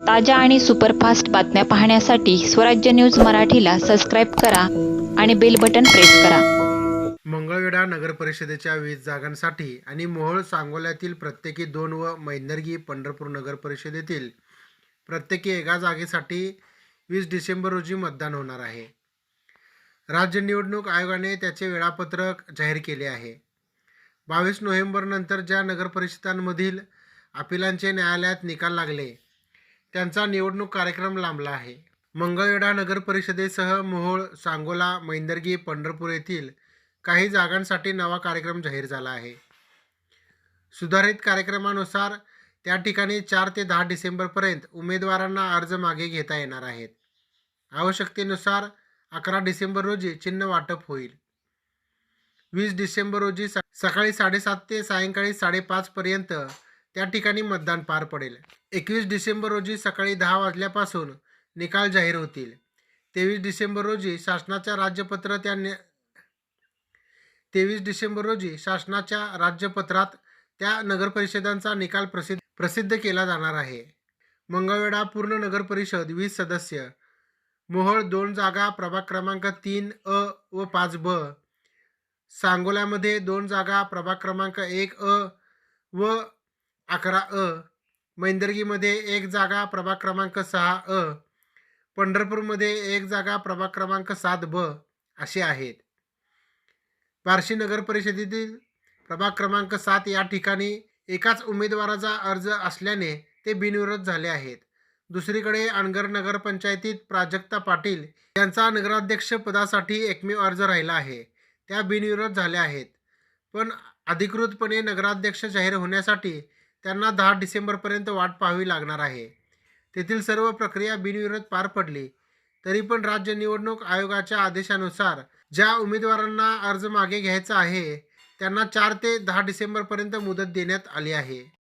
ताज्या आणि सुपरफास्ट बातम्या पाहण्यासाठी स्वराज्य न्यूज मराठीला सबस्क्राईब करा आणि बेल बटन प्रेस करा. मंगळवेढा नगर परिषदेच्या वीस जागांसाठी आणि मोहोळ सांगोल्यातील प्रत्येकी दोन व मैनर्गी पंढरपूर नगर परिषदेतील प्रत्येकी एका जागेसाठी वीस डिसेंबर रोजी मतदान होणार आहे. राज्य निवडणूक आयोगाने त्याचे वेळापत्रक जाहीर केले आहे. बावीस नोव्हेंबरनंतर ज्या नगरपरिषदांमधील अपिलांचे न्यायालयात निकाल लागले त्यांचा निवडणूक कार्यक्रम लांबला आहे. मंगळवेढा नगर परिषदेसह मोहोळ सांगोला मैंदर्गी पंढरपूर येथील काही जागांसाठी नवा कार्यक्रम जाहीर झाला आहे. सुधारित कार्यक्रमानुसार त्या ठिकाणी चार ते दहा डिसेंबरपर्यंत उमेदवारांना अर्ज मागे घेता येणार आहेत. आवश्यकतेनुसार अकरा डिसेंबर रोजी चिन्ह वाटप होईल. वीस डिसेंबर रोजी सकाळी साडेसात ते सायंकाळी साडेपाचपर्यंत त्या ठिकाणी मतदान पार पडेल. एकवीस डिसेंबर रोजी सकाळी दहा वाजल्यापासून निकाल जाहीर होतील. तेवीस डिसेंबर रोजी शासनाच्या राज्यपत्र त्या तेवीस डिसेंबर रोजी शासनाच्या राज्यपत्रात त्या नगरपरिषदांचा निकाल प्रसिद्ध प्रसिद्ध केला जाणार आहे. मंगळवेढा पूर्ण नगरपरिषद वीस सदस्य मोहोळ दोन जागा प्रभाग क्रमांक तीन अ व पाच ब सांगोल्यामध्ये दोन जागा प्रभाग क्रमांक एक अ व अकरा अ. मैंदर्गीमध्ये एक जागा प्रभाग क्रमांक सहा अ. पंढरपूरमध्ये एक जागा प्रभाग क्रमांक सात ब. असे आहेत. बार्शी नगर परिषदेतील प्रभाग क्रमांक सात या ठिकाणी एकाच उमेदवाराचा अर्ज असल्याने ते बिनविरोध झाले आहेत. दुसरीकडे अणगर नगरपंचायतीत प्राजक्ता पाटील यांचा नगराध्यक्ष पदासाठी एकमेव अर्ज राहिला आहे. त्या बिनविरोध झाल्या आहेत. पण अधिकृतपणे नगराध्यक्ष जाहीर होण्यासाठी त्यांना दहा डिसेंबरपर्यंत वाट पाहावी लागणार आहे. तेथील सर्व प्रक्रिया बिनविरोध पार पडली. तरी पण राज्य निवडणूक आयोगाच्या आदेशानुसार ज्या उमेदवारांना अर्ज मागे घ्यायचा आहे त्यांना चार ते दहा डिसेंबरपर्यंत मुदत देण्यात आली आहे.